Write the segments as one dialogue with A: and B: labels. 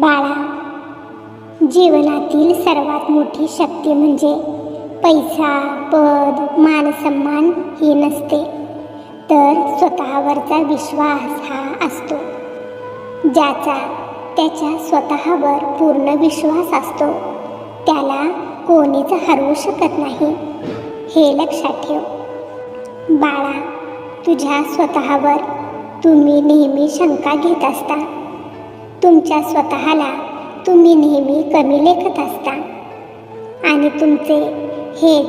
A: बाळा जीवनातील सर्वात मोठी शक्ती म्हणजे पैसा पद मानसन्मान ही नसते. तर स्वतःवरचा विश्वास हा असतो ज्याचा त्याच्या स्वतःवर पूर्ण विश्वास असतो. त्याला कोणीच हरवू शकत नाही हे लक्षात ठेव. बाळा तुझ्या स्वतःवर तुम्ही नेहमी शंका घेत असता. तुमच्या स्वतःला तुम्ही नेहमी कमी लेखत असता. आणि तुमचे हेच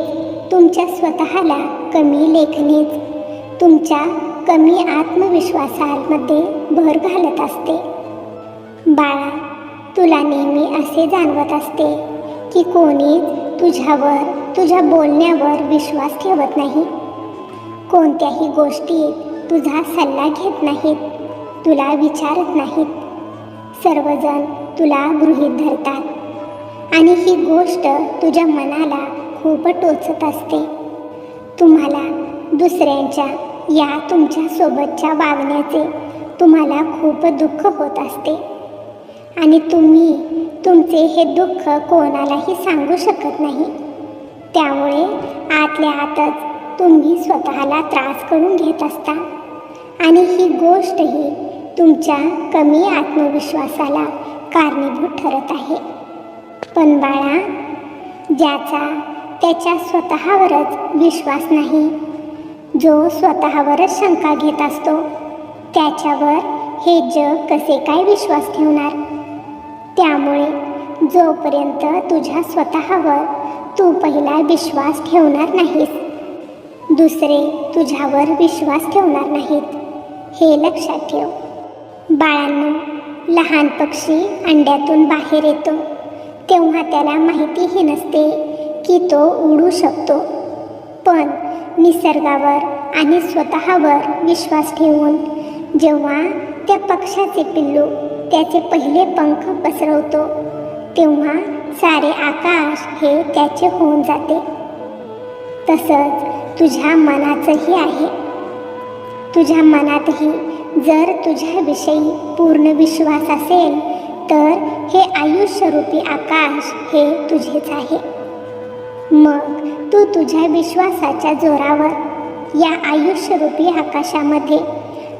A: तुमच्या स्वतःला कमी लेखणेच तुमच्या कमी आत्मविश्वासामध्ये भर घालत असते. बाळा तुला नेहमी असे जाणवत असते की कोणी तुझ्यावर तुझ्या बोलण्यावर विश्वास ठेवत नाही. कोणत्याही गोष्टीत तुझा सल्ला घेत नाहीत तुला विचारत नाहीत. सर्वजण तुला गृहीत धरतात. आणि ही गोष्ट तुझ्या मनाला खूप टोचत असते. तुम्हाला दुसऱ्यांच्या या तुमच्या सोबतच्या वागण्याचे तुम्हाला खूप दुःख होत असते. आणि तुम्ही तुमचे हे दुःख कोणालाही सांगू शकत नाही. त्यामुळे आतल्या आतच तुम्ही स्वतःला त्रास करून घेत असता. आणि ही गोष्टही तुमच्या कमी आत्मविश्वासाला कारणीभूत ठरत आहे. पण बाळा ज्याचा त्याच्या स्वतःवरच विश्वास नाही जो स्वतःवरच शंका घेत असतो त्याच्यावर हे जग कसे काय विश्वास ठेवणार? त्यामुळे जोपर्यंत तुझ्या स्वतःवर तू पहिला विश्वास ठेवणार नाहीस दुसरे तुझ्यावर विश्वास ठेवणार नाहीत हे लक्षात ठेव. बाळांनो लहान पक्षी अंड्यातून बाहेर येतो. तेव्हा त्याला माहितीही नसते की तो उडू शकतो. पण निसर्गावर आणि स्वतःवर विश्वास ठेवून जेव्हा त्या पक्षाचे पिल्लू त्याचे पहिले पंख पसरवतो तेव्हा सारे आकाश हे त्याचे होऊन जाते. तसंच तुझ्या मनाचंही आहे. तुझ्या मनातही जर तुझ्याविषयी पूर्ण विश्वास असेल तर हे आयुष्यरूपी आकाश हे तुझेच आहे. मग तू तुझ्या विश्वासाच्या जोरावर या आयुष्यरूपी आकाशामध्ये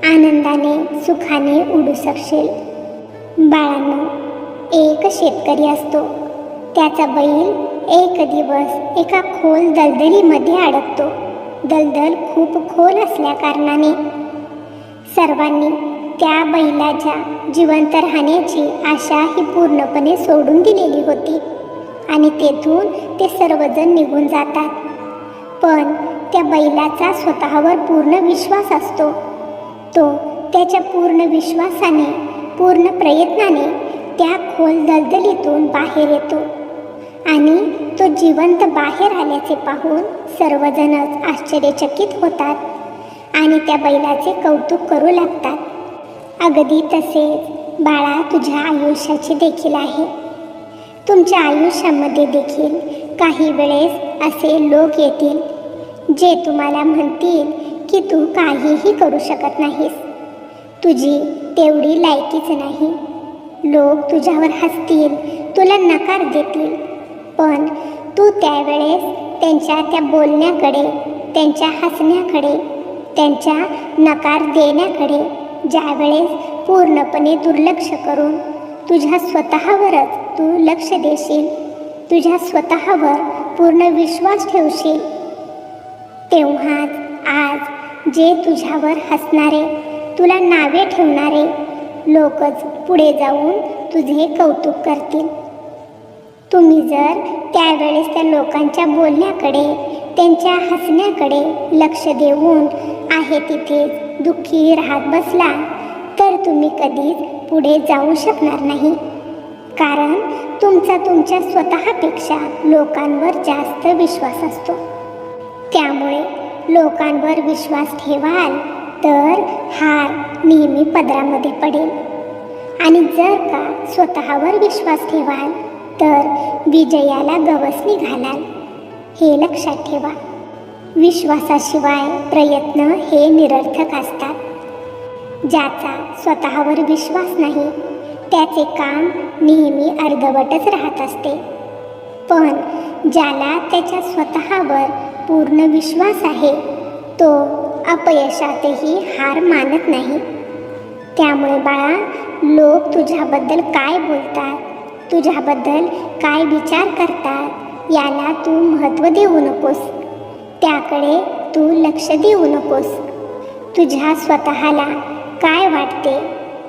A: आनंदाने सुखाने उडू शकशील. बाळांनो एक शेतकरी असतो. त्याचा बैल एक दिवस एका खोल दलदलीमध्ये अडकतो. दलदल खूप खोल असल्याकारणाने सर्वांनी त्या बैलाच्या जिवंत राहण्याची आशा ही पूर्णपणे सोडून दिलेली होती. आणि तेथून ते सर्वजण निघून जातात. पण त्या बैलाचा स्वतःवर पूर्ण विश्वास असतो. तो त्याच्या पूर्ण विश्वासाने पूर्ण प्रयत्नाने त्या खोल दलदलीतून बाहेर येतो. आणि तो जिवंत बाहेर आल्याचे पाहून सर्वजणच आश्चर्यचकित होतात. आणि त्या बैलाचे कौतुक करू लागतात. अगदी तसेच बाळा तुझ्या आयुष्याचे देखील आहे. तुमच्या आयुष्यामध्ये देखील काही वेळेस असे लोक येतील जे तुम्हाला म्हणतील की तू काहीही करू शकत नाहीस. तुझी तेवढी लायकीच नाही. लोक तुझ्यावर हसतील तुला नकार देतील. पण तू त्यावेळेस त्यांच्या त्या बोलण्याकडे त्यांच्या हसण्याकडे त्यांच्या नकार देण्याकडे ज्यावेळेस पूर्णपणे दुर्लक्ष करून तुझ्या स्वतःवरच तू लक्ष देशील तुझ्या स्वतःवर पूर्ण विश्वास ठेवशील तेव्हाच आज जे तुझ्यावर हसणारे तुला नावे ठेवणारे लोकच पुढे जाऊन तुझे कौतुक करतील. तुम्ही जर त्यावेळेस त्या लोकांच्या बोलण्याकडे त्यांच्या हसण्याकडे लक्ष देऊन आहे तिथेच दुःखी राहत बसला तर तुम्ही कधीच पुढे जाऊ शकणार नाही. कारण तुमचा तुमच्या स्वतःपेक्षा लोकांवर जास्त विश्वास असतो. त्यामुळे लोकांवर विश्वास ठेवाल तर हार नेहमी पदरामध्ये पडेल. आणि जर का स्वतःवर विश्वास ठेवाल तर विजयाला गवसणी घालाल. हे लक्षात ठेवा. विश्वासाशिवाय प्रयत्न हे निरर्थक असतात. ज्याचा स्वतःवर विश्वास नाही त्याचे काम नेहमी अर्धवटच राहत असते. पण ज्याला त्याच्या स्वतःवर पूर्ण विश्वास आहे तो अपयशातही हार मानत नाही. त्यामुळे बाळा लोक तुझ्याबद्दल काय बोलतात? तुझ्याबद्दल काय विचार करतात? याला तू महत्त्व देऊ नकोस. त्याकडे तू लक्ष देऊ नकोस. तुझ्या स्वतःला काय वाटते?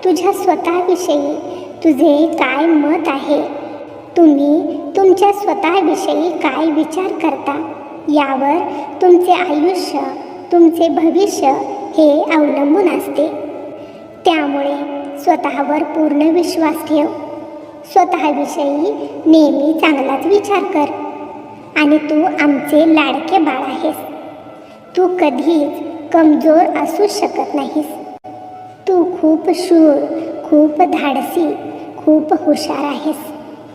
A: तुझ्या स्वतःविषयी तुझे काय मत आहे? तुम्ही तुमच्या स्वतःविषयी काय विचार करता? यावर तुमचे आयुष्य तुमचे भविष्य हे अवलंबून असते. त्यामुळे स्वतःवर पूर्ण विश्वास ठेव. स्वतःविषयी नेहमी चांगलाच विचार कर. आणि तू आमचे लाडके बाळ आहेस. तू कधीच कमजोर असू शकत नाहीस. तू खूप शूर खूप धाडसी खूप हुशार आहेस.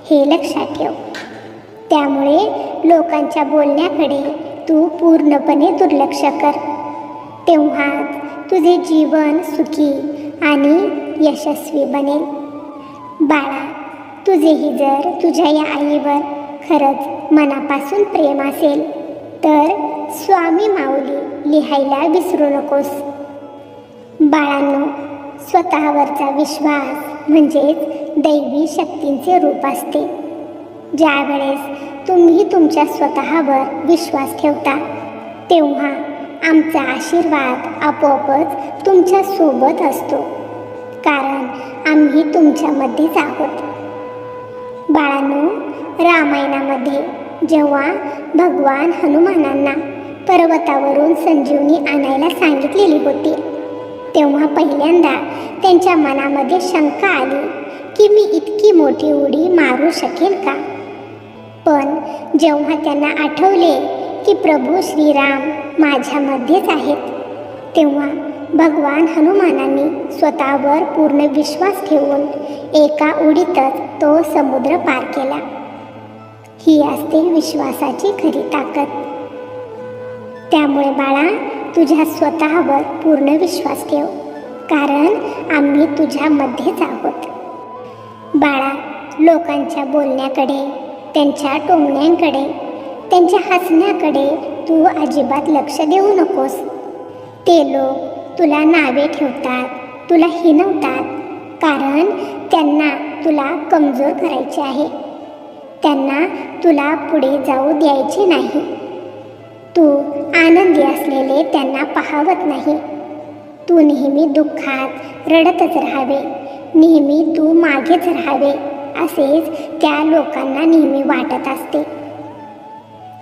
A: हे लक्षात ठेव. त्यामुळे लोकांच्या बोलण्याकडे तू पूर्णपणे दुर्लक्ष कर. तेव्हाच तुझे जीवन सुखी आणि यशस्वी बनेल. बाळा तुझेही जर तुझ्या या आईवर खरंच मनापासून प्रेम असेल तर स्वामी माऊली लिहायला विसरू नकोस. बाळांनो स्वतःवरचा विश्वास म्हणजेच दैवी शक्तींचे रूप असते. ज्यावेळेस तुम्ही तुमच्या स्वतःवर विश्वास ठेवता तेव्हा आमचा आशीर्वाद आपोआपच तुमच्यासोबत असतो कारण आम्ही तुमच्यामध्येच आहोत. बाळांनो रामायणामध्ये जेव्हा भगवान हनुमानांना पर्वतावरून संजीवनी आणायला सांगितलेली होती तेव्हा पहिल्यांदा त्यांच्या मनामध्ये शंका आली की मी इतकी मोठी उडी मारू शकेल का? पण जेव्हा त्यांना आठवले की प्रभू श्रीराम माझ्यामध्येच आहेत तेव्हा भगवान हनुमानांनी स्वतःवर पूर्ण विश्वास ठेवून एका उडीतच तो समुद्र पार केला. ही असते विश्वासाची खरी ताकद. त्यामुळे बाळा तुझ्या स्वतःवर पूर्ण विश्वास ठेव कारण आम्ही तुझ्यामध्येच आहोत. बाळा लोकांच्या बोलण्याकडे त्यांच्या टोमण्यांकडे त्यांच्या हसण्याकडे तू अजिबात लक्ष देऊ नकोस. ते लोक तुला नावे ठेवतात तुला हिनवतात कारण त्यांना तुला कमजोर करायचे आहे. त्यांना तुला पुढे जाऊ द्यायचे नाही. तू आनंदी असलेले त्यांना पाहावत नाही. तू नेहमी दुःखात रडतच राहावे. नेहमी तू मागेच राहावे असेच त्या लोकांना नेहमी वाटत असते.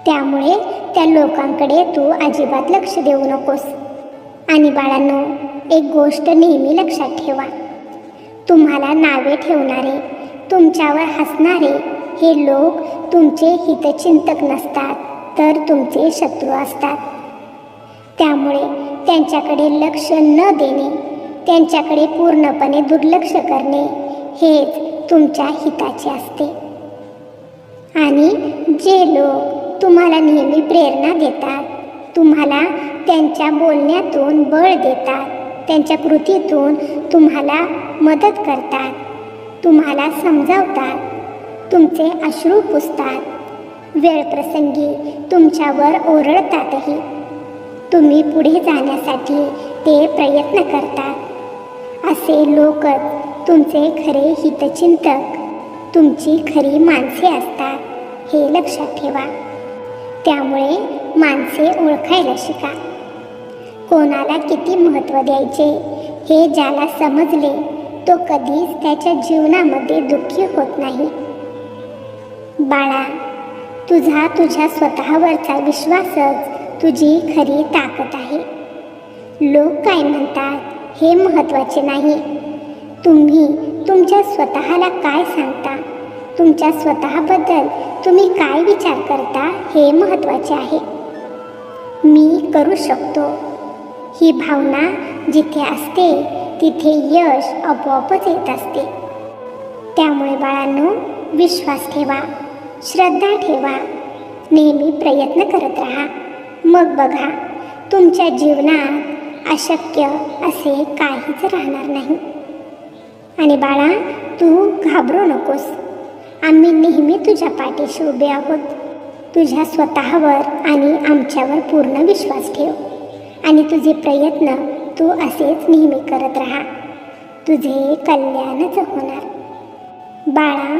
A: त्यामुळे त्या लोकांकडे तू अजिबात लक्ष देऊ नकोस. आणि बाळांनो एक गोष्ट नेहमी लक्षात ठेवा. तुम्हाला नावे ठेवणारे तुमच्यावर हसणारे हे लोक तुमचे हितचिंतक नसतात तर तुमचे शत्रू असतात. त्यामुळे त्यांच्याकडे लक्ष न देणे त्यांच्याकडे पूर्णपणे दुर्लक्ष करणे हेच तुमच्या हिताचे असते. आणि जे लोक तुम्हाला नेहमी प्रेरणा देतात तुम्हाला त्यांच्या बोलण्यातून बळ देतात त्यांच्या कृतीतून तुम्हाला मदत करतात तुम्हाला समजावतात तुमचे अश्रू पुसतात. वेळप्रसंगी तुमच्यावर ओरडतातही. तुम्ही पुढे जाण्यासाठी ते प्रयत्न करतात. असे लोकच तुमचे खरे हितचिंतक तुमची खरी माणसे असतात हे लक्षात ठेवा. त्यामुळे माणसे ओळखायला शिका. कोणाला किती महत्त्व द्यायचे हे ज्याला समजले तो कधीच त्याच्या जीवनामध्ये दुःखी होत नाही. बाळा तुझा तुझ्या स्वतःवरचा विश्वासच तुझी खरी ताकद आहे. लोक काय म्हणतात हे महत्त्वाचे नाही. तुम्ही तुमच्या स्वतःला काय सांगता? तुमच्या स्वतःबद्दल तुम्ही काय विचार करता हे महत्त्वाचे आहे. मी करू शकतो. ही भावना जिथे असते तिथे यश आपोआपच येत असते. त्यामुळे बाळांनो विश्वास ठेवा श्रद्धा ठेवा नेहमी प्रयत्न करत राहा. मग बघा तुमच्या जीवनात अशक्य असे काहीच राहणार नाही. आणि बाळा तू घाबरू नकोस. आम्ही नेहमी तुझ्या पाठीशी उभे आहोत. तुझ्या स्वतःवर आणि आमच्यावर पूर्ण विश्वास ठेव. आणि तुझे प्रयत्न तू असेच नेहमी करत राहा. तुझे कल्याणच होणार. बाळा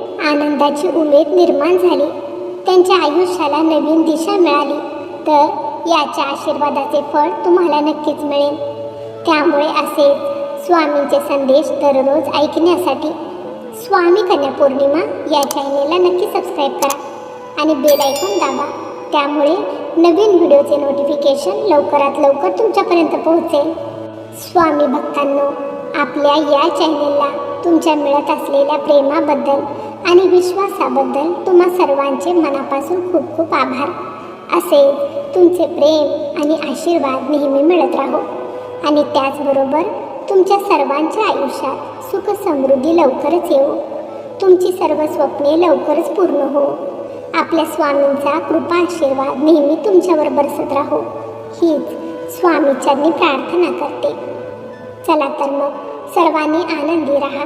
A: आनंदाची उमेद निर्माण झाली. त्यांच्या आयुष्याला नवीन दिशा मिळाली. तर याच्या आशीर्वादाचे फळ तुम्हाला नक्कीच मिळेल. त्यामुळे असेच स्वामींचे संदेश दररोज ऐकण्यासाठी स्वामी कन्या पौर्णिमा या चॅनेलला नक्की सबस्क्राईब करा आणि बेल आयकॉन दाबा. त्यामुळे नवीन व्हिडिओचे नोटिफिकेशन लवकरात लवकर तुमच्यापर्यंत पोहोचेल. स्वामी भक्तांनो आपल्या या चॅनेलला तुमच्या मिळत असलेल्या प्रेमाबद्दल आणि विश्वासाबद्दल तुम्हा सर्वांचे मनापासून खूप खूप आभार. असे तुमचे प्रेम आणि आशीर्वाद नेहमी मिळत राहो. आणि त्याचबरोबर तुमच्या सर्वांच्या आयुष्यात सुख समृद्धी लवकरच येऊ तुमची सर्व स्वप्ने लवकरच पूर्ण हो. आपल्या स्वामींचा कृपा आशीर्वाद नेहमी तुमच्यावर बरसत राहो. हीच स्वामीच्यांनी प्रार्थना करते. चला तर मग सर्वांनी आनंदी राहा.